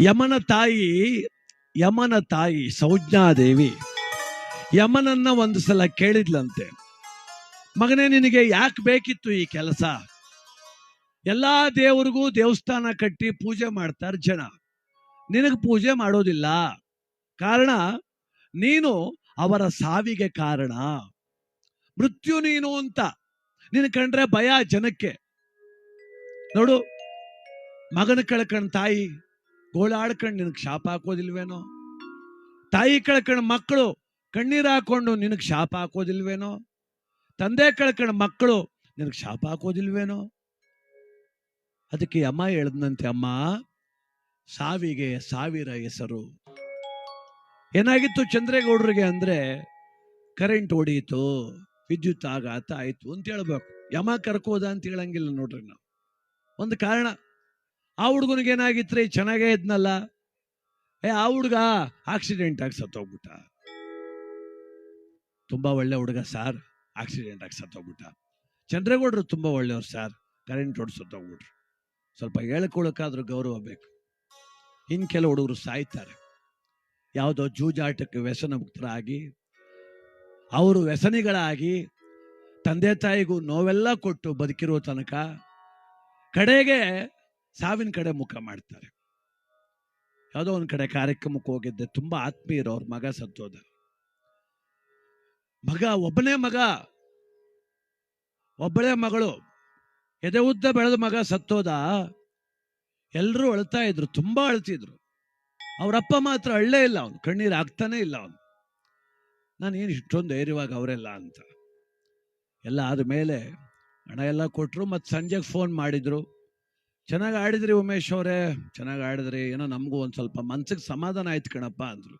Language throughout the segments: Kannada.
ಯಮನ ತಾಯಿ ಯಮನ ತಾಯಿ ಸೌಜ್ಞಾದೇವಿ, ಯಮನನ್ನ ಒಂದು ಸಲ ಕೇಳಿದ್ಲಂತೆ. ಮಗನೇ, ನಿನಗೆ ಯಾಕೆ ಬೇಕಿತ್ತು ಈ ಕೆಲಸ? ಎಲ್ಲಾ ದೇವರಿಗೂ ದೇವಸ್ಥಾನ ಕಟ್ಟಿ ಪೂಜೆ ಮಾಡ್ತಾರೆ ಜನ. ನಿನಗೆ ಪೂಜೆ ಮಾಡೋದಿಲ್ಲ. ಕಾರಣ, ನೀನು ಅವರ ಸಾವಿಗೆ ಕಾರಣ. ಮೃತ್ಯು ನೀನು ಅಂತ. ನಿನ್ ಕಂಡ್ರೆ ಭಯ ಜನಕ್ಕೆ. ನೋಡು, ಮಗನ ಕಳ್ಕಂಡ್ ತಾಯಿ ಗೋಳಾಡ್ಕಂಡು ನಿನಗೆ ಶಾಪ ಹಾಕೋದಿಲ್ವೇನೋ? ತಾಯಿ ಕಳ್ಕೊಂಡು ಮಕ್ಕಳು ಕಣ್ಣೀರು ಹಾಕೊಂಡು ನಿನಗೆ ಶಾಪ ಹಾಕೋದಿಲ್ವೇನೋ? ತಂದೆ ಕಳ್ಕೊಂಡು ಮಕ್ಕಳು ನಿನಗೆ ಶಾಪ ಹಾಕೋದಿಲ್ವೇನೋ? ಅದಕ್ಕೆ ಅಮ್ಮ ಹೇಳ್ದಂತೆ ಅಮ್ಮ, ಸಾವಿಗೆ ಸಾವಿರ ಹೆಸರು. ಏನಾಗಿತ್ತು ಚಂದ್ರೇಗೌಡರಿಗೆ ಅಂದ್ರೆ, ಕರೆಂಟ್ ಹೊಡೀತು, ವಿದ್ಯುತ್ ಆಘಾತ ಆಯಿತು ಅಂತ ಹೇಳ್ಬೇಕು. ಯಮ ಕರ್ಕೋದ ಅಂತ ಹೇಳಂಗಿಲ್ಲ ನೋಡ್ರಿ ನಾವು. ಒಂದು ಕಾರಣ ಆ ಹುಡುಗನಿಗೆ ರೀ ಚೆನ್ನಾಗೇ ಇದ್ನಲ್ಲ. ಏ, ಆ ಹುಡುಗ ಆಕ್ಸಿಡೆಂಟ್ ಆಗಿ ಸತ್ತೋಗ್ಬಿಟ್ಟ. ತುಂಬಾ ಒಳ್ಳೆ ಹುಡುಗ ಸಾರ್, ಆಕ್ಸಿಡೆಂಟ್ ಆಗಿ ಸತ್ತೋಗ್ಬಿಟ್ಟ. ಚಂದ್ರೇಗೌಡರು ತುಂಬಾ ಒಳ್ಳೆಯವ್ರು ಸಾರ್, ಕರೆಂಟ್ ಹೊಡೆದು ಸತ್ತೋಗ್ಬಿಟ್ರು. ಸ್ವಲ್ಪ ಹೇಳ್ಕೊಳಕ್ಕಾದ್ರೂ ಗೌರವ ಬೇಕು. ಇನ್ ಕೆಲವು ಹುಡುಗರು ಸಾಯ್ತಾರೆ. ಯಾವುದೋ ಜೂಜಾಟಕ್ಕೆ ವ್ಯಸನ ಮುಕ್ತರಾಗಿ ಅವರು ವ್ಯಸನಿಗಳಾಗಿ, ತಂದೆ ತಾಯಿಗೂ ನೋವೆಲ್ಲ ಕೊಟ್ಟು ಬದುಕಿರೋ ತನಕ, ಕಡೆಗೆ ಸಾವಿನ ಕಡೆ ಮುಖ ಮಾಡ್ತಾರೆ. ಯಾವುದೋ ಒಂದ್ ಕಡೆ ಕಾರ್ಯಕ್ರಮಕ್ಕೆ ಹೋಗಿದ್ದೆ, ತುಂಬಾ ಆತ್ಮೀಯರು ಅವ್ರ, ಮಗ ಸತ್ತೋದ ಮಗ, ಒಬ್ಬನೇ ಮಗ, ಒಬ್ಬಳೇ ಮಗಳು, ಎದೆ ಉದ್ದ ಬೆಳೆದ ಮಗ ಸತ್ತೋದ ಎಲ್ಲರೂ ಅಳ್ತಾ ಇದ್ರು, ತುಂಬಾ ಅಳ್ತಿದ್ರು. ಅವರಪ್ಪ ಮಾತ್ರ ಅಳ್ಳೇ ಇಲ್ಲ ಅವನು, ಕಣ್ಣೀರು ಆಗ್ತಾನೆ ಇಲ್ಲ ಅವನು. ನಾನು ಏನು ಇಷ್ಟೊಂದು ಧೈರ್ಯವಾಗ ಅವರೆಲ್ಲ ಅಂತ. ಎಲ್ಲ ಆದ್ಮೇಲೆ ಹಣ ಎಲ್ಲ ಕೊಟ್ಟರು ಮತ್ತು ಸಂಜೆಗೆ ಫೋನ್ ಮಾಡಿದ್ರು. ಚೆನ್ನಾಗಿ ಆಡಿದ್ರಿ ಉಮೇಶ್ ಅವರೇ, ಚೆನ್ನಾಗಿ ಆಡಿದ್ರಿ. ಏನೋ ನಮಗೂ ಒಂದು ಸ್ವಲ್ಪ ಮನ್ಸಿಗೆ ಸಮಾಧಾನ ಆಯ್ತು ಕಣಪ್ಪ ಅಂದ್ರು.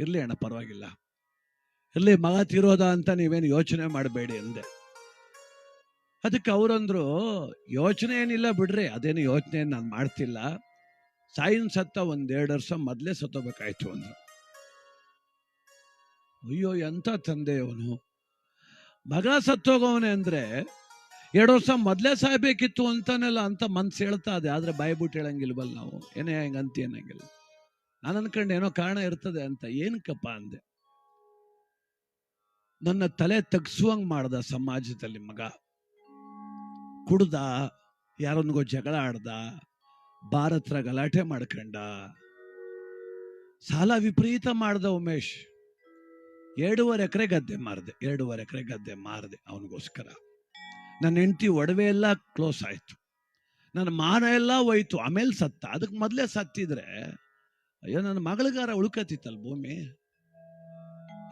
ಇರ್ಲಿ ಅಣ್ಣ, ಪರವಾಗಿಲ್ಲ. ಇರ್ಲಿ, ಮಗ ತೀರೋದ ಅಂತ ನೀವೇನು ಯೋಚನೆ ಮಾಡಬೇಡಿ ಅಂದೆ. ಅದಕ್ಕೆ ಅವರಂದ್ರು, ಯೋಚನೆ ಏನಿಲ್ಲ ಬಿಡ್ರಿ, ಅದೇನು ಯೋಚನೆ ನಾನು ಮಾಡ್ತಿಲ್ಲ. ಸಾಯಿನ್ ಸತ್ತ ಒಂದೆರಡು ವರ್ಷ ಮೊದಲೇ ಸತ್ತೋಬೇಕಾಯ್ತು ಅಂದ್ರು. ಅಯ್ಯೋ, ಎಂತ ತಂದೆ ಅವನು ಮಗ ಸತ್ತೋಗವನೆ ಅಂದ್ರೆ ಎರಡು ವರ್ಷ ಮೊದಲೇ ಸಾಯ್ಬೇಕಿತ್ತು ಅಂತಾನೆಲ್ಲ ಅಂತ ಮನ್ಸು ಹೇಳ್ತಾ ಇದೆ. ಆದ್ರೆ ಬಾಯ್ಬಿಟ್ಟು ಹೇಳಂಗಿಲ್ವಲ್ಲ ನಾವು. ಏನೇ ಹೆಂಗ ಅಂತ ಏನಂಗಿಲ್ಲ. ನಾನು ಅನ್ಕಂಡು ಏನೋ ಕಾರಣ ಇರ್ತದೆ ಅಂತ. ಏನಕ್ಕಪ್ಪ ಅಂದೆ. ನನ್ನ ತಲೆ ತಗ್ಸುವಂಗ್ ಮಾಡ್ದ ಸಮಾಜದಲ್ಲಿ ಮಗ. ಕುಡ್ದ, ಯಾರೊಂದಿಗೋ ಜಗಳ ಆಡ್ದ ಭಾರತ್ರ ಗಲಾಟೆ ಮಾಡ್ಕಂಡ. ಸಾಲ ವಿಪರೀತ ಮಾಡ್ದ ಉಮೇಶ್. ಎರಡೂವರೆ ಎಕರೆ ಗದ್ದೆ ಮಾರ್ದೆ. ಎರಡೂವರೆ ಎಕರೆ ಗದ್ದೆ ಮಾರ್ದೆ ಅವನಿಗೋಸ್ಕರ. ನನ್ನ ಹೆಂಡತಿ ಒಡವೆ ಎಲ್ಲ ಕ್ಲೋಸ್ ಆಯ್ತು. ನನ್ನ ಮಾನ ಎಲ್ಲ ಹೋಯ್ತು, ಆಮೇಲೆ ಸತ್ತ. ಅದಕ್ಕೆ ಮೊದಲೇ ಸತ್ತಿದ್ರೆ, ಅಯ್ಯೋ, ನನ್ನ ಮಗಳಿಗಾರ ಉಳ್ಕತಿತ್ತಲ್ಲ ಭೂಮಿ?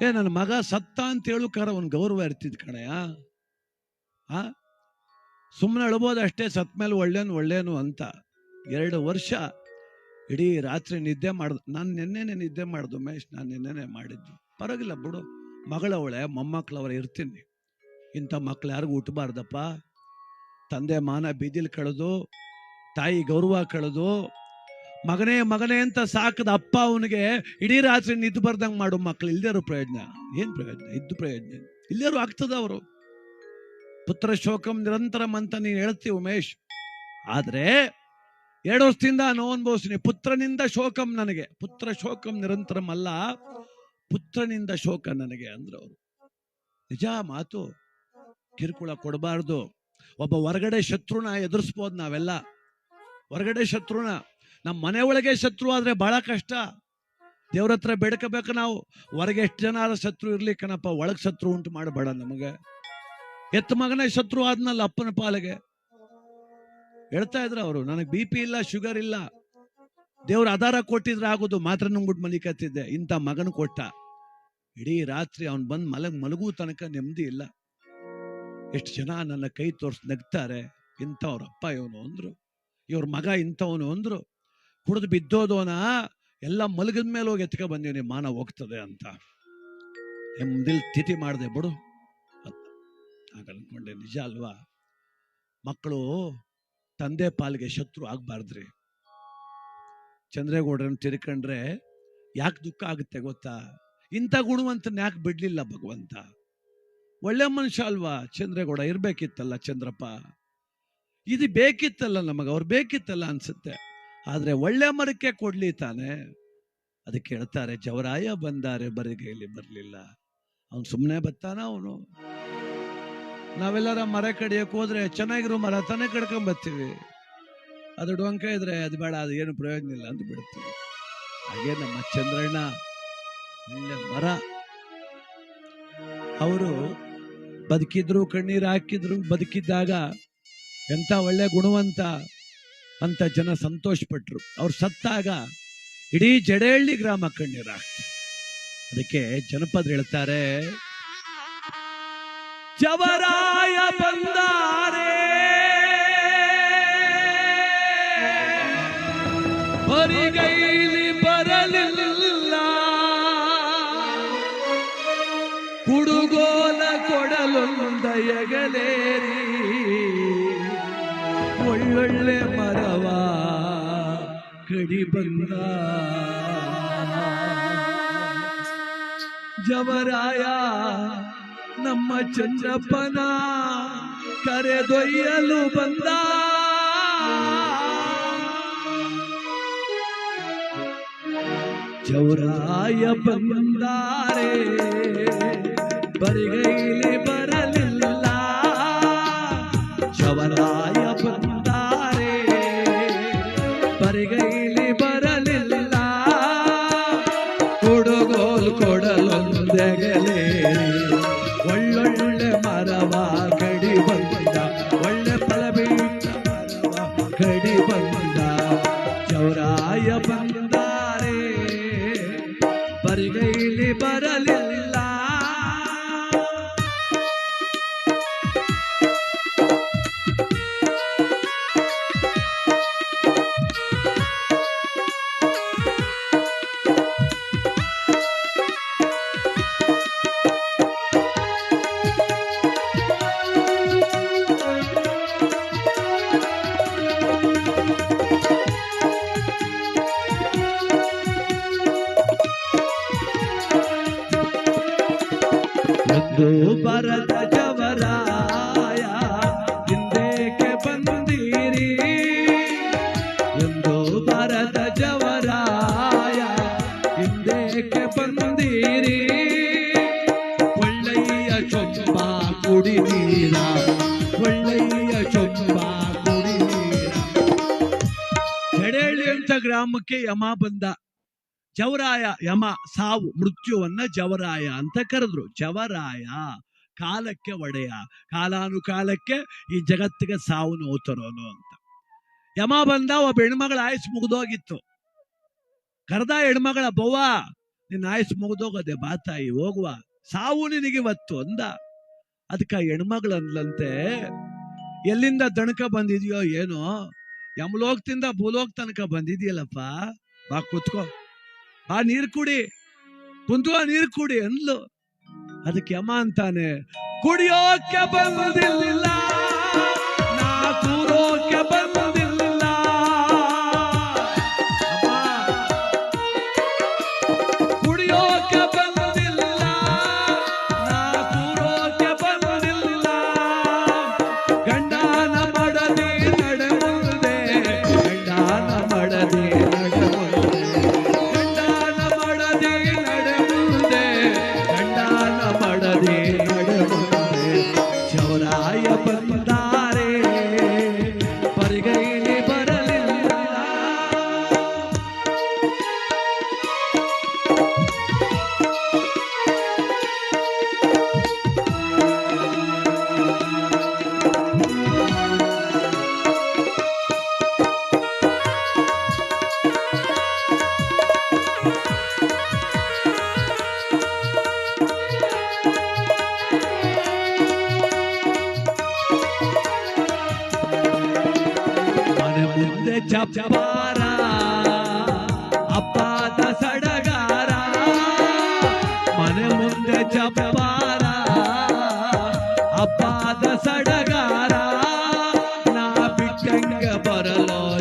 ಏ, ನನ್ನ ಮಗ ಸತ್ತ ಅಂತ ಹೇಳುಕಾರ ಅವನ್ ಗೌರವ ಇರ್ತಿದ್ ಕಣಯ್ಯ ಆ? ಸುಮ್ಮನೆ ಅಳ್ಬೋದು ಅಷ್ಟೇ ಸತ್ ಮೇಲೆ ಒಳ್ಳೇನು ಒಳ್ಳೇನು ಅಂತ. ಎರಡು ವರ್ಷ ಇಡೀ ರಾತ್ರಿ ನಿದ್ದೆ ಮಾಡ್ದು, ನಾನು ನಿನ್ನೆನೆ ನಿದ್ದೆ ಮಾಡ್ದು ಮೇಶ್ ನಾನು ನಿನ್ನೆನೆ ಮಾಡಿದ್ದು. ಪರವಾಗಿಲ್ಲ ಬಿಡು. ಮಗಳವಳೆ, ಮೊಮ್ಮಕ್ಳವ್ರೆ ಇರ್ತೀನಿ. ಇಂಥ ಮಕ್ಳು ಯಾರಿಗೂ ಹುಟ್ಟಬಾರ್ದಪ್ಪ. ತಂದೆ ಮಾನ ಬೀದಿಲ್ ಕಳೆದು, ತಾಯಿ ಗೌರವ ಕಳೆದು, ಮಗನೇ ಮಗನೇ ಅಂತ ಸಾಕದ ಅಪ್ಪ ಅವನಿಗೆ ಇಡೀ ರಾತ್ರಿ ನಿದ್ದು ಬರ್ದಂಗೆ ಮಾಡು ಮಕ್ಳು ಇಲ್ದೇರೋ ಪ್ರಯೋಜನ. ಏನು ಪ್ರಯೋಜನ? ಇದ್ದು ಪ್ರಯೋಜನ. ಇಲ್ಲೇರು ಆಗ್ತದ ಅವರು. ಪುತ್ರ ಶೋಕಂ ನಿರಂತರಂ ಅಂತ ನೀನು ಹೇಳ್ತೀವಿ ಉಮೇಶ್. ಆದರೆ ಎರಡು ವರ್ಷದಿಂದ ನೋವು ಅನುಭವಿಸ್ತೀನಿ. ಪುತ್ರನಿಂದ ಶೋಕಂ ನನಗೆ. ಪುತ್ರ ಶೋಕಂ ನಿರಂತರಂ ಅಲ್ಲ, ಪುತ್ರನಿಂದ ಶೋಕ ನನಗೆ ಅಂದ್ರು ಅವರು. ನಿಜ ಮಾತು? ಕಿರುಕುಳ ಕೊಡಬಾರ್ದು. ಒಬ್ಬ ಹೊರಗಡೆ ಶತ್ರುನ ಎದುರಿಸ್ಬೋದು ನಾವೆಲ್ಲ. ಹೊರಗಡೆ ಶತ್ರುನ. ನಮ್ಮ ಮನೆ ಒಳಗೆ ಶತ್ರು ಆದರೆ ಬಹಳ ಕಷ್ಟ. ದೇವ್ರ ಹತ್ರ ಬೇಡ್ಕೋಬೇಕು ನಾವು. ಹೊರಗೆ ಎಷ್ಟು ಜನ ಆದ್ರೆ ಶತ್ರು ಇರ್ಲಿ ಕಣಪ್ಪ, ಒಳಗೆ ಶತ್ರು ಉಂಟು ಮಾಡಬೇಡ ನಮಗೆ. ಎತ್ತ ಮಗನೇ ಶತ್ರು ಆದ್ನಲ್ಲ ಅಪ್ಪನ ಪಾಲಿಗೆ. ಹೇಳ್ತಾ ಇದ್ರು ಅವರು, ನನಗೆ ಬಿ ಪಿ ಇಲ್ಲ, ಶುಗರ್ ಇಲ್ಲ. ದೇವ್ರ ಆಧಾರ ಕೊಟ್ಟಿದ್ರೆ ಆಗೋದು. ಮಾತ್ರ ನುಂಗ್ಬಿಟ್ಟು ಮಲಿಕತ್ತಿದ್ದೆ. ಇಂಥ ಮಗನ ಕೊಟ್ಟ. ಇಡೀ ರಾತ್ರಿ ಅವ್ನು ಬಂದು ಮಲಗ್ ಮಲಗು ತನಕ ನೆಮ್ಮದಿ ಇಲ್ಲ. ಎಷ್ಟು ಜನ ನನ್ನ ಕೈ ತೋರಿಸಿ ನಗ್ತಾರೆ, ಇಂಥವ್ರ ಅಪ್ಪ, ಇವನು ಅಂದ್ರು. ಇವ್ರ ಮಗ ಇಂಥವನು ಅಂದ್ರು. ಕುಡಿದು ಬಿದ್ದೋದೋನ, ಎಲ್ಲ ಮಲಗಿದ ಮೇಲೆ ಹೋಗಿ ಎತ್ಕ ಬಂದೀನಿ ಮಾನ ಹೋಗ್ತದೆ ಅಂತ. ಎಂದಿಲ್ ತಿಥಿ ಮಾಡಿದೆ ಬಿಡು. ಹಾಗೆ ಅಂದ್ಕೊಂಡೆ ನಿಜ ಅಲ್ವಾ? ಮಕ್ಕಳು ತಂದೆ ಪಾಲಿಗೆ ಶತ್ರು ಆಗ್ಬಾರ್ದ್ರಿ. ಚಂದ್ರೇಗೌಡರನ್ನು ತಿರ್ಕೊಂಡ್ರೆ ಯಾಕೆ ದುಃಖ ಆಗುತ್ತೆ ಗೊತ್ತಾ? ಇಂಥ ಗುಣವಂತನ ಯಾಕೆ ಬಿಡ್ಲಿಲ್ಲ ಭಗವಂತ? ಒಳ್ಳೆ ಮನುಷ್ಯ ಅಲ್ವಾ? ಚಂದ್ರೇಗೌಡ ಇರಬೇಕಿತ್ತಲ್ಲ ಚಂದ್ರಪ್ಪ? ಇದು ಬೇಕಿತ್ತಲ್ಲ ನಮಗೆ, ಅವ್ರು ಬೇಕಿತ್ತಲ್ಲ ಅನ್ಸುತ್ತೆ. ಆದ್ರೆ ಒಳ್ಳೆ ಮರಕ್ಕೆ ಕೊಡ್ಲಿ ತಾನೆ. ಅದಕ್ಕೆ ಹೇಳ್ತಾರೆ, ಜವರಾಯ ಬಂದಾರೆ ಬರಿಗೈಲಿ ಬರಲಿಲ್ಲ. ಅವನು ಸುಮ್ಮನೆ ಬತ್ತಾನ ಅವನು. ನಾವೆಲ್ಲರ ಮರ ಕಡಿಯೋಕೆ ಹೋದ್ರೆ ಚೆನ್ನಾಗಿರೋ ಮರ ತಾನೇ ಕಡ್ಕೊಂಡ್ ಬರ್ತೀವಿ. ಅದು ಡೊಂಕ ಇದ್ರೆ ಅದು ಬೇಡ, ಅದು ಏನು ಪ್ರಯೋಜನ ಇಲ್ಲ ಅಂತ ಬಿಡ್ತೀವಿ. ಹಾಗೆ ನಮ್ಮ ಚಂದ್ರಣ್ಣ ಒಳ್ಳೆ ಮರ. ಅವರು ಬದುಕಿದ್ರು ಕಣ್ಣೀರು ಹಾಕಿದ್ರು ಬದುಕಿದ್ದಾಗ ಎಂತ ಒಳ್ಳೆ ಗುಣವಂತ ಅಂತ ಜನ ಸಂತೋಷ ಪಟ್ರು ಅವ್ರು ಸತ್ತಾಗ ಇಡೀ ಜಡೇಹಳ್ಳಿ ಗ್ರಾಮ ಕಣ್ಣೀರು ಅದಕ್ಕೆ ಜನಪದ ಹೇಳ್ತಾರೆ, ಜವರಾಯ ಬಂದಾರೆ. ಕಡಿ ಬಂದ. ಜವರಾಯ ನಮ್ಮ ಚಂದ್ರಪ್ಪನ ಕರೆದೊಯ್ಯಲು ಬಂದ. ಚೌರಾಯ ಬಂದಾರೆ ಬರಿಗೈಲಿ ಬರಲಿಲ್ಲ. ಕುಡಿದೀರ? ಒಳ್ಳೆಯ ಚೊಂಬ ಅಂತ ಗ್ರಾಮಕ್ಕೆ ಯಮ ಬಂದ. ಜವರಾಯ, ಯಮ, ಸಾವು, ಮೃತ್ಯುವನ್ನ ಜವರಾಯ ಅಂತ ಕರೆದ್ರು. ಜವರಾಯ, ಕಾಲಕ್ಕೆ ಒಡೆಯ. ಕಾಲಾನುಕಾಲಕ್ಕೆ ಈ ಜಗತ್ತಿಗೆ ಸಾವು ನೋತರೋನು ಅಂತ. ಯಮ ಬಂದ, ಒಬ್ಬ ಹೆಣ್ಮಗಳ ಆಯುಸ್ ಮುಗಿದೋಗಿತ್ತು. ಕರೆದ ಹೆಣ್ಮಗಳ, ಬವ್ವ, ನಿನ್ನ ಆಯುಸ್ ಮುಗಿದೋಗದೆ ಬಾತಾಯಿ ಹೋಗುವ. ಸಾವು ನಿನಗಿವತ್ತು ಅಂದ. ಅದಕ್ಕೆ ಹೆಣ್ಮಗಳು ಅಂದ್ಲಂತೆ ಎಲ್ಲಿಂದ ದಣಕ ಬಂದಿದ್ಯೋ ಏನೋ, ಯಮಲೋಕದಿಂದ ಭೂಲೋಕ ತನಕ ಬಂದಿದ್ಯಲ್ಲಪ್ಪ? ಬಾ ಕೂತ್ಕೋ. ಆ ನೀರ್ ಕುಡಿ. ಕುಂತು ನೀರ್ ಕುಡಿ ಅಂದ್ಲು. ಅದಕ್ಕೆ ಯಮ ಅಂತಾನೆ, ಕುಡಿಯೋಕೆ ಬಂದಿಲ್ಲ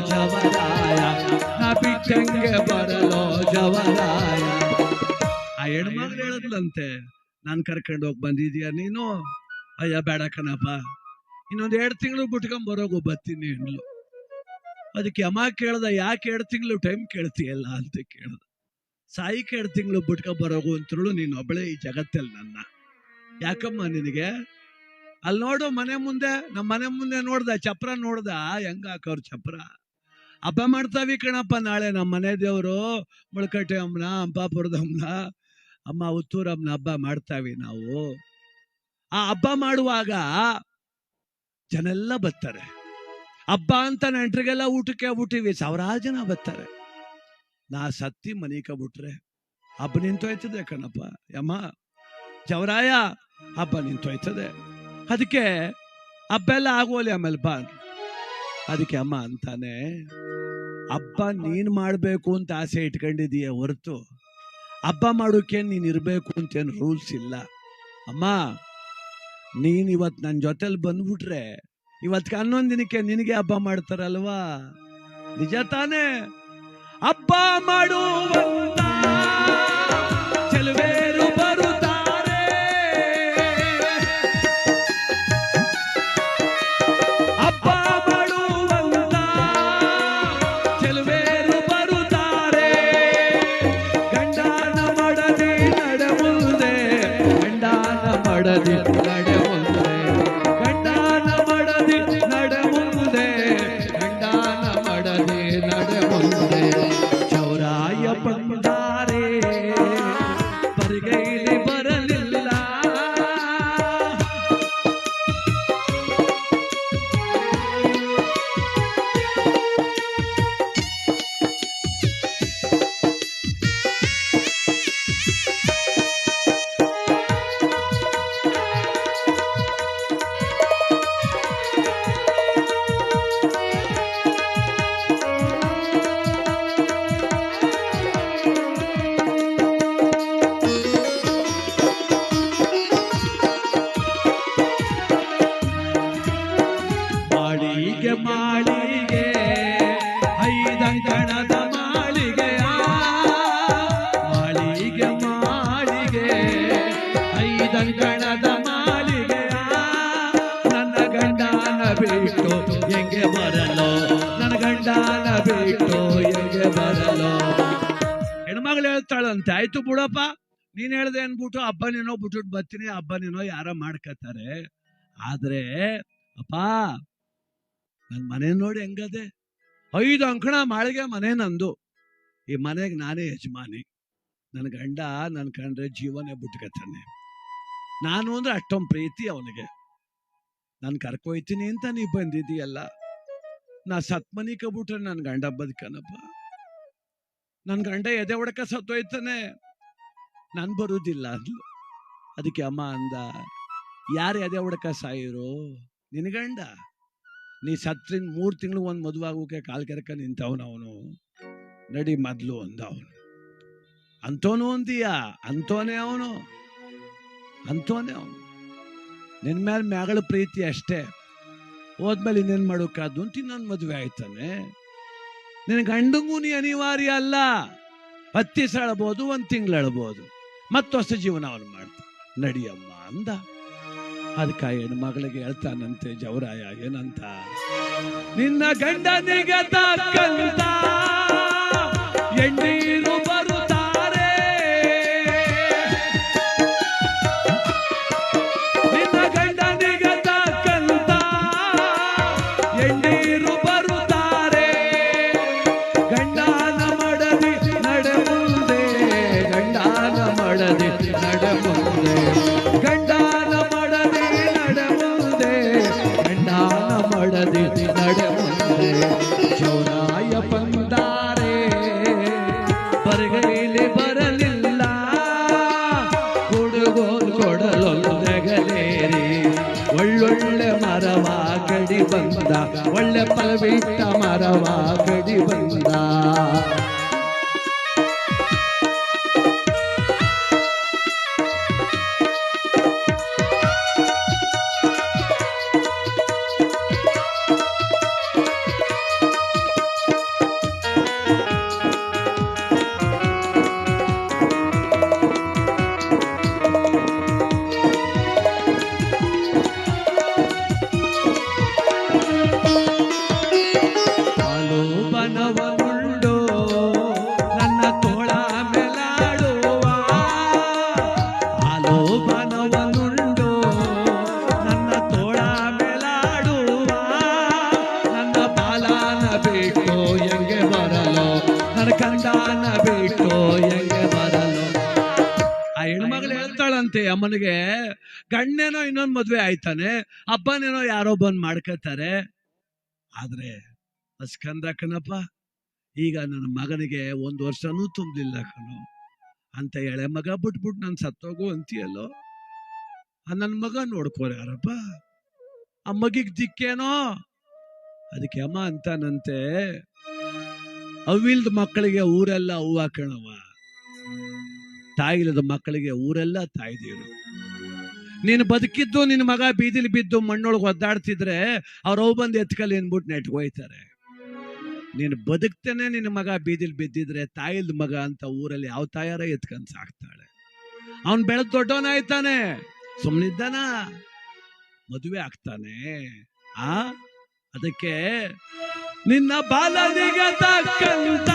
ಜವರಾಯ, ನಾ ಬಿಟ್ಟಂಗೆ ಬರಲೋ ಜವರಾಯ. ಆ ಹೆಣ್ಮಗಳು ಹೇಳದ್ಲಂತೆ ನಾನ್ ಕರ್ಕೊಂಡು ಹೋಗಿ ಬಂದಿದೀಯ ನೀನು? ಅಯ್ಯ, ಬೇಡ ಕಣಪ್ಪ. ಇನ್ನೊಂದ್ ಎರಡು ತಿಂಗಳು ಬಿಟ್ಕೊಂಡ್ ಬರೋಗು ಬರ್ತೀನಿ ಅಂದ್ಲು ಅದಕ್ಕೆ ಯಮ ಕೇಳ್ದ, ಯಾಕೆ ಎರಡು ತಿಂಗಳು ಟೈಮ್ ಕೇಳ್ತೀಯಲ್ಲ ಅಂತ ಕೇಳ್ದ. ಸಾಯಿಗೆ ಎರಡು ತಿಂಗಳು ಬಿಟ್ಕೊ ಬರೋಗು ಅಂತಳು ನೀನು ಒಬ್ಬಳೇ ಈ ಜಗತ್ತಲ್ಲಿ ನನ್ನ. ಯಾಕಮ್ಮ ನಿನಗೆ? ಅಲ್ಲಿ ನೋಡು ಮನೆ ಮುಂದೆ ನಮ್ಮ ಮನೆ ಮುಂದೆ ನೋಡ್ದ, ಚಪ್ರ ನೋಡ್ದ, ಹೆಂಗ ಹಾಕೋರ್ ಚಪ್ರ? ಹಬ್ಬ ಮಾಡ್ತಾವಿ ಕಣಪ್ಪ ನಾಳೆ ನಮ್ಮ ಮನೆ ದೇವರು ಮುಳ್ಕಟ್ಟೆ ಅಮ್ಮನ, ಅಂಬಾಪುರದ ಅಮ್ಮನ, ಅಮ್ಮ ಉತ್ತೂರಮ್ಮನ ಹಬ್ಬ ಮಾಡ್ತಾವಿ ನಾವು. ಆ ಹಬ್ಬ ಮಾಡುವಾಗ ಜನೆಲ್ಲ ಬರ್ತಾರೆ. ಹಬ್ಬ ಅಂತ ನೆಂಟ್ರಿಗೆಲ್ಲ ಊಟಕ್ಕೆ ಬಿಟ್ಟಿವಿ, ಸಾವಿರಾರು ಜನ ಬರ್ತಾರೆ. ನಾ ಸತ್ತಿ ಮನೀಕ ಬಿಟ್ರೆ ಹಬ್ಬ ನಿಂತೋಯ್ತದೆ ಕಣಪ್ಪ. ಯಮ್ಮ ಚವರಾಯ ಹಬ್ಬ ನಿಂತೋಯ್ತದೆ. ಅದಕ್ಕೆ ಹಬ್ಬ ಎಲ್ಲ ಆಗೋಲಿ ಆಮೇಲೆ ಬಾ ಅದಕ್ಕೆ ಅಮ್ಮ ಅಂತಾನೆ, ಅಪ್ಪ, ನೀನ್ ಮಾಡ್ಬೇಕು ಅಂತ ಆಸೆ ಇಟ್ಕೊಂಡಿದೀಯ ಹೊರತು. ಹಬ್ಬ ಮಾಡೋಕೆ ನೀನ್ ಇರ್ಬೇಕು ಅಂತೇನು ರೂಲ್ಸ್ ಇಲ್ಲ. ಅಮ್ಮ, ನೀನ್ ಇವತ್ ನನ್ನ ಜೊತೆಲಿ ಬಂದ್ಬಿಟ್ರೆ, ಇವತ್ತು ಹನ್ನೊಂದು ದಿನಕ್ಕೆ ನಿನಗೆ ಹಬ್ಬ ಮಾಡ್ತಾರಲ್ವಾ? ನಿಜ ತಾನೇ. ಹಬ್ಬ ಮಾಡುವ ಚೆಲುವೇರು ಹೆಣ್ಮಗಳು ಹೇಳ್ತಾಳಂತೆ, ಆಯ್ತು ಬಿಡಪ್ಪ, ನೀನ್ ಹೇಳ್ದೆ ಅನ್ಬಿಟ್ಟು ಹಬ್ಬನೇನೋ ಬಿಟ್ಬಿಟ್ಟು ಬರ್ತೀನಿ ಹಬ್ಬನೇನೋ ಯಾರ ಮಾಡ್ಕತ್ತಾರೆ. ಆದ್ರೆ, ಅಪ್ಪ, ನನ್ ಮನೆ ನೋಡಿ ಹೆಂಗದೆ? ಐದು ಅಂಕಣ ಮಾಳಿಗೆ ಮನೆ ನಂದು. ಈ ಮನೆಗೆ ನಾನೇ ಯಜಮಾನಿ. ನನ್ನ ಗಂಡ ನನ್ ಕಂಡ್ರೆ ಜೀವನೇ ಬಿಟ್ಕತಾನೆ ನಾನು ಅಂದ್ರೆ ಅಷ್ಟೊಂದು ಪ್ರೀತಿ ಅವನಿಗೆ. ನಾನು ಕರ್ಕೊಯ್ತೀನಿ ಅಂತ ನೀ ಬಂದಿದ್ದೀಯಲ್ಲ. ನಾ ಸತ್ಮನಿ ಕಬಿಟ್ರೆ ನನ್ನ ಗಂಡ ಬದುಕನಪ್ಪ. ನನ್ನ ಗಂಡ ಎದೆ ಹೊಡಕ ಸತ್ತೋಯ್ತಾನೆ. ನನ್ ಬರುವುದಿಲ್ಲ ಅಂದ್ಲು. ಅದಕ್ಕೆ ಅಮ್ಮ ಅಂದ, ಯಾರು ಎದೆ ಹೊಡಕ ಸಾಯಿರೋ? ನಿನ್ ಗಂಡ. ನೀ ಸತ್ರಿನ್ ಮೂರ್ ತಿಂಗಳು ಒಂದ್ ಮದುವಾಗೋಕೆ ಕಾಲ್ ಕೆರಕ ನಿಂತವನು ಅವನು. ನಡಿ ಮೊದ್ಲು ಅಂದ ಅವನು. ಅಂತೋನು ಅಂತೀಯ? ಅಂತೋನೆ ಅವನು. ಅಂತೋನೆ ಅವನು. ನಿನ್ ಮೇಲೆ ಮ್ಯಾಗಳ ಪ್ರೀತಿ ಅಷ್ಟೇ. ಹೋದ್ಮೇಲೆ ಇನ್ನೇನ್ ಮಾಡೋಕ್ಕಾದ್ದು ಅಂತ ಇನ್ನೊಂದು ಮದುವೆ ಆಯ್ತಾನೆ. ನಿನ್ ಗಂಡಂಗೂ ನೀ ಅನಿವಾರ್ಯ ಅಲ್ಲ. ದಿವಸ ಅಳ್ಬೋದು, ಒಂದ್ ತಿಂಗಳು ಅಳ್ಬೋದು. ಮತ್ತೆ ಹೊಸ ಜೀವನ ಅವನು ಮಾಡ್ತಾನೆ. ನಡಿಯಮ್ಮ ಅಂದ. ಅದಕ್ಕೆ ಏನು ಹೆಣ್ಮಗಳಿಗೆ ಹೇಳ್ತಾನಂತೆ, ಜವರಾಯ, ಏನಂತ? ನಿನ್ನ ಗಂಡನಿಗೆ ಹೇಳ್ತಾಳಂತೆ ಅಮ್ಮನಿಗೆ ಗಂಡನೇನೋ ಇನ್ನೊಂದು ಮದುವೆ ಆಯ್ತಾನೆ, ಅಪ್ಪನೇನೋ ಯಾರೋ ಬಂದು ಮಾಡ್ಕೊತಾರೆ ಆದ್ರೆ ಅಸ್ಕಂದ ಕಣಪ್ಪ, ಈಗ ನನ್ನ ಮಗನಿಗೆ ಒಂದು ವರ್ಷನೂ ತುಂಬಲಿಲ್ಲ ಕಣೋ. ಅಂತ ಎಳೆ ಮಗ ಬಿಟ್ಬಿಟ್ಟು ನಾನು ಸತ್ತೋಗು ಅಂತೀಯಲ್ಲೋ? ನನ್ನ ಮಗ ನೋಡ್ಕೋರ ಯಾರಪ್ಪ? ಆ ಮಗಿಗೆ ದಿಕ್ಕೇನೋ? ಅದಕ್ಕೆ ಅಮ್ಮ ಅಂತಾನಂತೆ, ಅವಿಲ್ದ ಮಕ್ಕಳಿಗೆ ಊರೆಲ್ಲ ಹೂವ ಕಣವ ತಾಯಿಲ್ಲದ ಮಕ್ಕಳಿಗೆ ಊರೆಲ್ಲ ತಾಯ್ದೀರು ನೀನು ಬದುಕಿದ್ದು, ನಿನ್ನ ಮಗ ಬೀದಿಲಿ ಬಿದ್ದು ಮಣ್ಣೊಳಗೆ ಒದ್ದಾಡ್ತಿದ್ರೆ ಅವ್ರ ಅವು ಬಂದು ಎತ್ಕಲ್ಲಿ ನೆಟ್ ಹೋಯ್ತಾರೆ. ನೀನು ಬದುಕ್ತೇನೆ, ನಿನ್ನ ಮಗ ಬೀದಿಲಿ ಬಿದ್ದಿದ್ರೆ ತಾಯಿಲ್ದ ಮಗ ಅಂತ ಊರಲ್ಲಿ ಯಾವ ತಾಯಾರ ಎತ್ಕೊಂಡ್ ಸಾಕ್ತಾಳೆ? ಅವನ್ ಬೆಳೆದ ದೊಡ್ಡವನಾಯ್ತಾನೆ ಸುಮ್ಮನಿದ್ದಾನ ಮದುವೆ ಆಗ್ತಾನೆ, ಆ? ಅದಕ್ಕೆ ನಿನ್ನ ಬಾಲನಿಗೆ ತಕ್ಕಂತ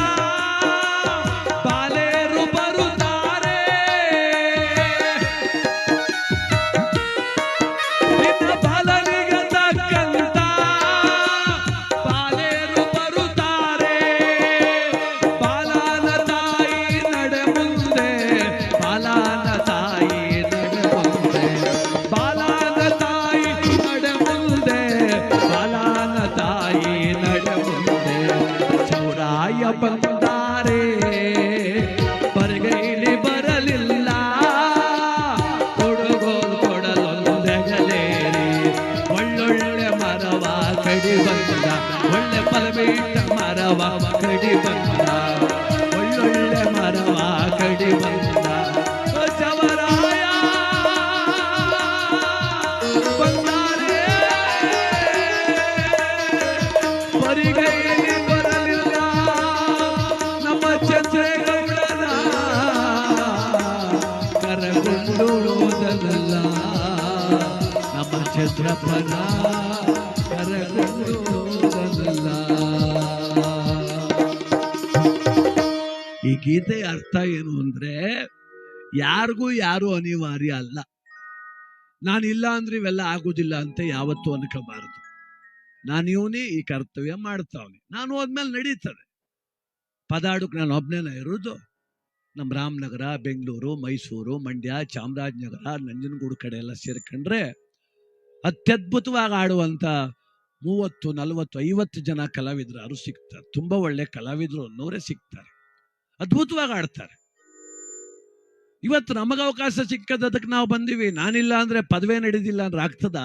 ಈ ಗೀತೆಯ ಅರ್ಥ ಏನು ಅಂದ್ರೆ, ಯಾರಿಗೂ ಯಾರು ಅನಿವಾರ್ಯ ಅಲ್ಲ. ನಾನಿಲ್ಲ ಅಂದ್ರೆ ಇವೆಲ್ಲ ಆಗುದಿಲ್ಲ ಅಂತ ಯಾವತ್ತೂ ಅನ್ಕೋಬಾರದು. ನಾನು ಇವನೇ ಈ ಕರ್ತವ್ಯ ಮಾಡ್ತಾವನೆ. ನಾನು ಹೋದ್ಮೇಲೆ ನಡೀತದೆ. ಪದಾಡುಕ್ ನಾನು ಒಬ್ನೇನ ಇರೋದು. ನಮ್ಮ ರಾಮನಗರ, ಬೆಂಗಳೂರು, ಮೈಸೂರು, ಮಂಡ್ಯ, ಚಾಮರಾಜನಗರ, ನಂಜನಗೂಡು ಕಡೆ ಎಲ್ಲ ಸೇರ್ಕೊಂಡ್ರೆ ಅತ್ಯದ್ಭುತವಾಗಿ ಆಡುವಂತ ಮೂವತ್ತು, ನಲವತ್ತು, ಐವತ್ತು ಜನ ಕಲಾವಿದರು ಸಿಗ್ತಾರೆ. ತುಂಬಾ ಒಳ್ಳೆ ಕಲಾವಿದರು ಅನ್ನೋರೇ ಸಿಗ್ತಾರೆ. ಅದ್ಭುತವಾಗಿ ಆಡ್ತಾರೆ. ಇವತ್ತು ನಮಗೆ ಅವಕಾಶ ಸಿಕ್ಕದಕ್ಕೆ ನಾವು ಬಂದಿವಿ. ನಾನಿಲ್ಲ ಅಂದ್ರೆ ಪದವೇ ನಡೆದಿಲ್ಲ ಅಂದ್ರೆ ಆಗ್ತದ?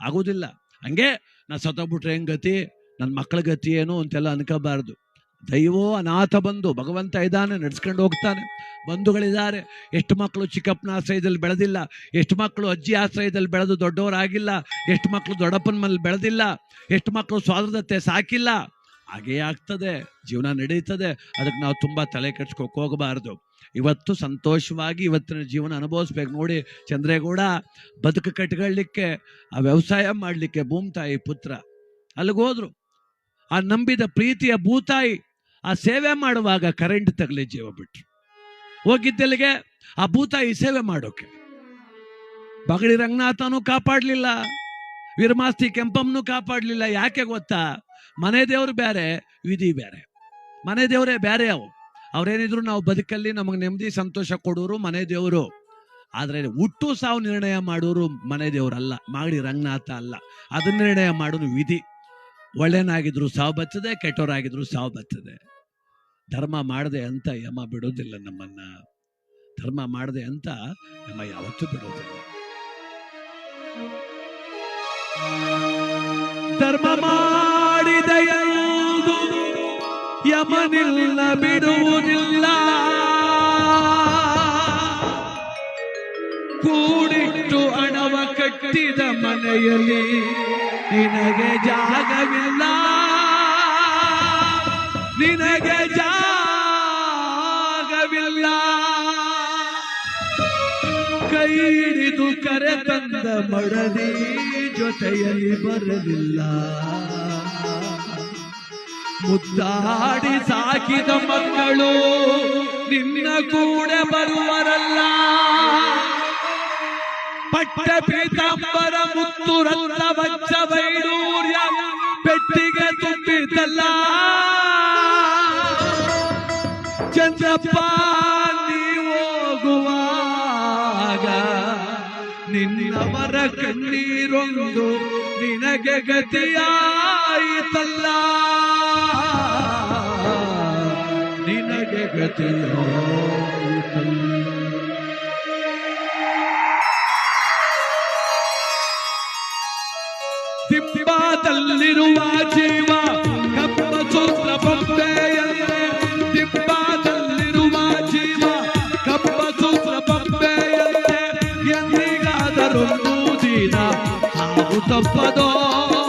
ಆಗೋದಿಲ್ಲ. ಹಂಗೆ ನಾನು ಸತ್ತೋಗ್ಬಿಟ್ರೆ ಗತಿ? ನನ್ನ ಮಕ್ಕಳ ಗತಿ ಏನು ಅಂತೆಲ್ಲ ಅನ್ಕೋಬಾರ್ದು. ದೈವೋ ಅನಾಥ ಬಂಧು ಭಗವಂತ ಇದ್ದಾನೆ, ನಡ್ಸ್ಕೊಂಡು ಹೋಗ್ತಾನೆ. ಬಂಧುಗಳಿದ್ದಾರೆ. ಎಷ್ಟು ಮಕ್ಕಳು ಚಿಕ್ಕಪ್ಪನ ಆಶ್ರಯದಲ್ಲಿ ಬೆಳೆದಿಲ್ಲ. ಎಷ್ಟು ಮಕ್ಕಳು ಅಜ್ಜಿ ಆಶ್ರಯದಲ್ಲಿ ಬೆಳೆದು ದೊಡ್ಡವರಾಗಿಲ್ಲ. ಎಷ್ಟು ಮಕ್ಕಳು ದೊಡ್ಡಪ್ಪನ ಮನೇಲಿ ಬೆಳೆದಿಲ್ಲ. ಎಷ್ಟು ಮಕ್ಕಳು ಸ್ವಾತಂತ್ರ್ಯತೆ ಸಾಕಿಲ್ಲ. ಹಾಗೇ ಆಗ್ತದೆ. ಜೀವನ ನಡೀತದೆ. ಅದಕ್ಕೆ ನಾವು ತುಂಬ ತಲೆ ಕೆಡ್ಸ್ಕೊಕ್ಕೆ ಹೋಗಬಾರ್ದು. ಇವತ್ತು ಸಂತೋಷವಾಗಿ ಇವತ್ತಿನ ಜೀವನ ಅನುಭವಿಸ್ಬೇಕು ನೋಡಿ ಚಂದ್ರೇಗೌಡ. ಬದುಕು ಕಟ್ಕೊಳ್ಳಿಕ್ಕೆ ಆ ವ್ಯವಸಾಯ ಮಾಡಲಿಕ್ಕೆ ಭೂಮ್ತಾಯಿ ಪುತ್ರ. ಅಲ್ಲಿಗೆ ಹೋದ್ರು. ಆ ನಂಬಿದ ಪ್ರೀತಿಯ ಭೂತಾಯಿ ಆ ಸೇವೆ ಮಾಡುವಾಗ ಕರೆಂಟ್ ತಗಲಿ ಜೀವ ಬಿಟ್ರು. ಹೋಗಿದ್ದೆಲ್ಲಿಗೆ ಆ ಭೂತಾಯಿ ಸೇವೆ ಮಾಡೋಕೆ. ಬಗಡಿ ರಂಗನಾಥನು ಕಾಪಾಡಲಿಲ್ಲ, ವೀರಮಾಸ್ತಿ ಕೆಂಪಮ್ಮನು ಕಾಪಾಡಲಿಲ್ಲ. ಯಾಕೆ ಗೊತ್ತಾ? ಮನೆ ದೇವ್ರು ಬೇರೆ ವಿಧಿ ಬೇರೆ ಮನೆ ದೇವರೇ ಬೇರೆ ಅವು. ಅವ್ರೇನಿದ್ರು ನಾವು ಬದುಕಲ್ಲಿ ನಮಗೆ ನೆಮ್ಮದಿ, ಸಂತೋಷ ಕೊಡೋರು ಮನೆ ದೇವರು. ಆದರೆ ಹುಟ್ಟು ಸಾವು ನಿರ್ಣಯ ಮಾಡೋರು ಮನೆ ದೇವರಲ್ಲ ಮಾಗಡಿ ರಂಗನಾಥ ಅಲ್ಲ. ಅದನ್ನ ನಿರ್ಣಯ ಮಾಡೋದು ವಿಧಿ. ಒಳ್ಳೆಯನಾಗಿದ್ರು ಸಾವು ಬತ್ತದೆ ಕೆಟ್ಟವರಾಗಿದ್ರು ಸಾವು ಬರ್ತದೆ. ಧರ್ಮ ಮಾಡದೆ ಅಂತ ಯಮ ಬಿಡೋದಿಲ್ಲ ನಮ್ಮನ್ನ. ಧರ್ಮ ಮಾಡದೆ ಅಂತ ಯಮ ಯಾವತ್ತೂ ಬಿಡೋದಿಲ್ಲ. ಧರ್ಮ ಮಾಡಿದ ಯಮನಿಲ್ಲ, ಬಿಡುವುದಿಲ್ಲ. ಕೂಡಿಟ್ಟು ಹಣವ ಕಟ್ಟಿದ ಮನೆಯಲ್ಲಿ ನಿನಗೆ ಜಾಗವಿಲ್ಲ. ನಿನಗೆ ಕೈ ಹಿಡಿದು ಕರೆ ತಂದ ಮಡದಿ ಜೊತೆಯಲ್ಲಿ ಬರಲಿಲ್ಲ. ಮುದ್ದಾಡಿ ಸಾಕಿದ ಮಕ್ಕಳು ನಿನ್ನ ಕೂಡ ಬರುವರಲ್ಲ. ಪಟ್ಟ ಪೀತಾಂಬರ ಮುತ್ತು ರತ್ನ ಬಚ್ಚ ವೈಡೂರ್ಯ ಪೆಟ್ಟಿಗೆ ತುಂಬಿದ್ದಲ್ಲ. ಚಂದ್ರಪ್ಪ ಕಣ್ಣೀರೊಂದು ನಿನಗೆ ಗತಿಯಾಯಿತಲ್ಲ. ನಿನಗೆ ಗತಿಯಾಯಿತಲ್ಲ. ದಿಬ್ಬದಲ್ಲಿರುವ ಜೀವ ಕಪ್ಪ ಸೂತ್ರ ಬೊಂಬೆಯಂತೆ ದಿಬ್ಬದಲ್ಲಿರುವ ಜೀವ ಕಪ್ಪ ಸೂತ್ರ ಎಂದಿಗಾದರೊಂದು Medina, Abu Tafadah.